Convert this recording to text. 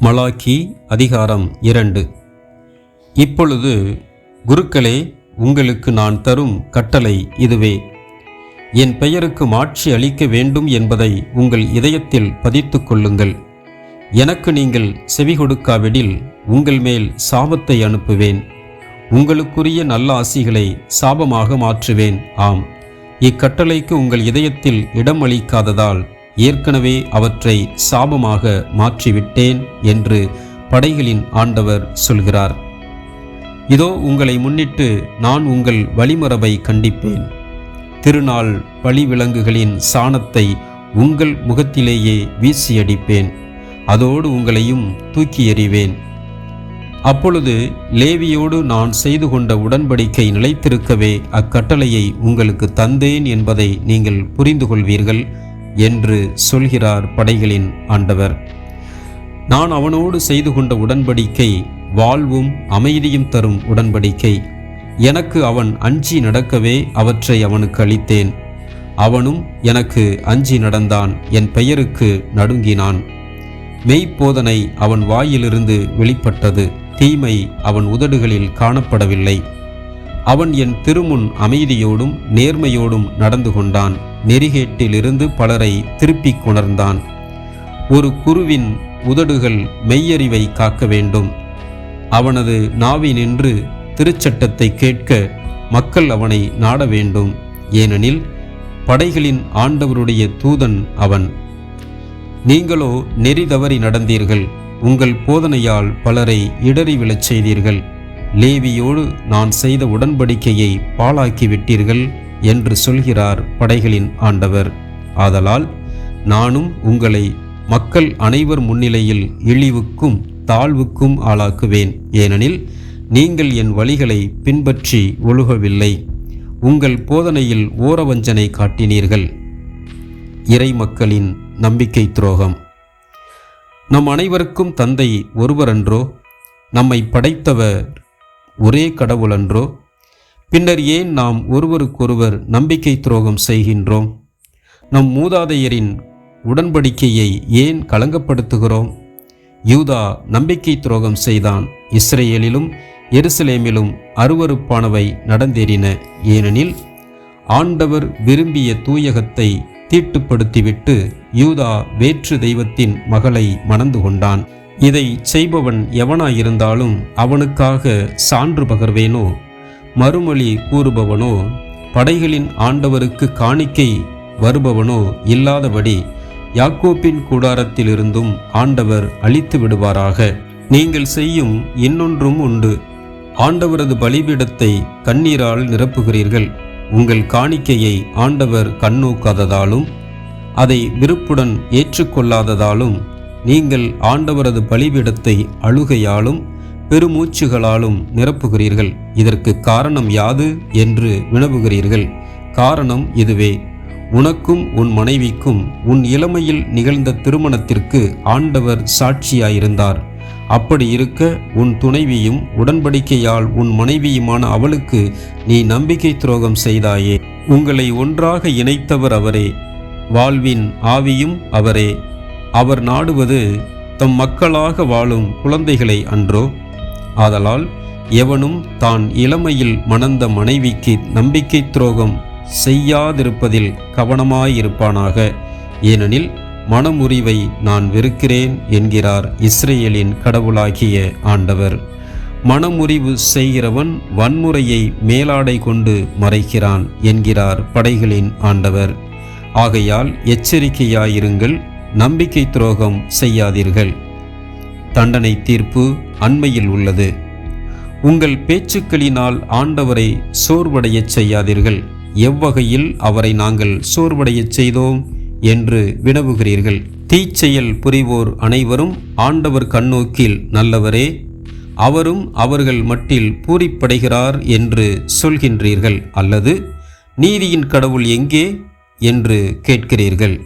Malachi அதிகாரம் இரண்டு. இப்பொழுது குருக்களே உங்களுக்கு நான் தரும் கட்டளை இதுவே. என் பெயருக்கு மாட்சி அளிக்க வேண்டும் என்பதை உங்கள் இதயத்தில் பதித்துக் கொள்ளுங்கள். எனக்கு நீங்கள் செவி கொடுக்காவிடில் உங்கள் மேல் சாபத்தை அனுப்புவேன். உங்களுக்குரிய நல்ல ஆசிகளை சாபமாக மாற்றுவேன். ஆம் இக்கட்டளைக்கு உங்கள் இதயத்தில் இடம் அளிக்காததால் ஏற்கனவே அவற்றை சாபமாக மாற்றிவிட்டேன் என்று படைகளின் ஆண்டவர் சொல்கிறார். இதோ உங்களை முன்னிட்டு நான் உங்கள் வழிமரபை கண்டிப்பேன். திருநாள் வழிவிலங்குகளின் சாணத்தை உங்கள் முகத்திலேயே வீசியடிப்பேன். அதோடு உங்களையும் தூக்கி எறிவேன். அப்பொழுது லேவியோடு நான் செய்து கொண்ட உடன்படிக்கை நிலைத்திருக்கவே அக்கட்டளையை உங்களுக்கு தந்தேன் என்பதை நீங்கள் புரிந்து கொள்வீர்கள் என்று சொல்கிறார் படைகளின் ஆண்டவர். நான் அவனோடு செய்து கொண்ட உடன்படிக்கை வாழ்வும் அமைதியும் தரும் உடன்படிக்கை. எனக்கு அவன் அஞ்சி நடக்கவே அவற்றை அவனுக்கு அளித்தேன். அவனும் எனக்கு அஞ்சி நடந்தான் என் பெயருக்கு நடுங்கினான். மெய்ப்போதனை அவன் வாயிலிருந்து வெளிப்பட்டது தீமை அவன் உதடுகளில் காணப்படவில்லை. அவன் என் திருமுன் அமைதியோடும் நேர்மையோடும் நடந்து கொண்டான். நெறிகேட்டிலிருந்து பலரை திருப்பிக் கொணர்ந்தான். ஒரு குருவின் உதடுகள் மெய்யறிவை காக்க வேண்டும். அவனது நாவினின்று திருச்சட்டத்தை கேட்க மக்கள் அவனை நாட வேண்டும். ஏனெனில் படைகளின் ஆண்டவருடைய தூதன் அவன். நீங்களோ நெறி தவறி நடந்தீர்கள். உங்கள் போதனையால் பலரை இடறி விழச் செய்தீர்கள். லேவியோடு நான் செய்த உடன்படிக்கையை பாழாக்கி விட்டீர்கள். என்று சொல்கிறார் படைகளின் ஆண்டவர். ஆதலால் நானும் உங்களை மக்கள் அனைவர் முன்னிலையில் இழிவுக்கும் தாழ்வுக்கும் ஆளாக்குவேன். ஏனெனில் நீங்கள் என் வழிகளை பின்பற்றி ஒழுகவில்லை. உங்கள் போதனையில் ஓரவஞ்சனை காட்டினீர்கள். இறை மக்களின் நம்பிக்கை துரோகம். நம் அனைவருக்கும் தந்தை ஒருவரன்றோ நம்மை படைத்தவர் ஒரே கடவுளன்றோ பின்னர் ஏன் நாம் ஒருவருக்கொருவர் நம்பிக்கை துரோகம் செய்கின்றோம்? நம் மூதாதையரின் உடன்படிக்கையை ஏன் களங்கப்படுத்துகிறோம்? யூதா நம்பிக்கை துரோகம் செய்தான். இஸ்ரேலிலும் எருசலேமிலும் அருவருப்பானவை நடந்தேறின. ஏனெனில் ஆண்டவர் விரும்பிய தூயகத்தை தீட்டுப்படுத்திவிட்டு யூதா வேற்று தெய்வத்தின் மகளை மணந்து கொண்டான். இதை செய்பவன் எவனாயிருந்தாலும் அவனுக்காக சான்று பகர்வேனோ? மறுமொழி கூறுபவனோ படைகளின் ஆண்டவருக்கு காணிக்கை வருபவனோ இல்லாதபடி யாக்கோப்பின் கூடாரத்திலிருந்தும் ஆண்டவர் அழித்து விடுவாராக. நீங்கள் செய்யும் இன்னொன்றும் உண்டு. ஆண்டவரது பலிபீடத்தை கண்ணீரால் நிரப்புகிறீர்கள். உங்கள் காணிக்கையை ஆண்டவர் கண்ணோக்காததாலும் அதை விருப்புடன் ஏற்றுக்கொள்ளாததாலும் நீங்கள் ஆண்டவரது பலிபீடத்தை அழுகையாலும் பெருமூச்சுகளாலும் நிரப்புகிறீர்கள். இதற்கு காரணம் யாது என்று வினவுகிறீர்கள். காரணம் இதுவே. உனக்கும் உன் மனைவிக்கும் உன் இளமையில் நிகழ்ந்த திருமணத்திற்கு ஆண்டவர் சாட்சியாயிருந்தார். அப்படி இருக்க உன் துணைவியும் உடன்படிக்கையால் உன் மனைவியுமான அவளுக்கு நீ நம்பிக்கை துரோகம் செய்தாயே. உங்களை ஒன்றாக இணைத்தவர் அவரே. வாழ்வின் ஆவியும் அவரே. அவர் நாடுவது தம் மக்களாக வாழும் குழந்தைகளை அன்றோ? ஆதலால் எவனும் தான் இளமையில் மணந்த மனைவிக்கு நம்பிக்கை துரோகம் செய்யாதிருப்பதில் கவனமாயிருப்பானாக? ஏனெனில் மனமுறிவை நான் வெறுக்கிறேன் என்கிறார் இஸ்ரேலின் கடவுளாகிய ஆண்டவர். மனமுறிவு செய்கிறவன் வன்முறையை மேலாடை கொண்டு மறைக்கிறான் என்கிறார் படைகளின் ஆண்டவர். ஆகையால் எச்சரிக்கையாயிருங்கள் நம்பிக்கை துரோகம் செய்யாதீர்கள். தண்டனை தீர்ப்பு அண்மையில் உள்ளது. உங்கள் பேச்சுக்களினால் ஆண்டவரை சோர்வடையச் செய்யாதீர்கள். எவ்வகையில் அவரை நாங்கள் சோர்வடையச் செய்தோம் என்று வினவுகிறீர்கள். தீச்செயல் புரிவோர் அனைவரும் ஆண்டவர் கண்ணோக்கில் நல்லவரே. அவரும் அவர்கள் மட்டில் பூரிப்படைகிறார் என்று சொல்கின்றீர்கள் அல்லது நீதியின் கடவுள் எங்கே என்று கேட்கிறீர்கள்.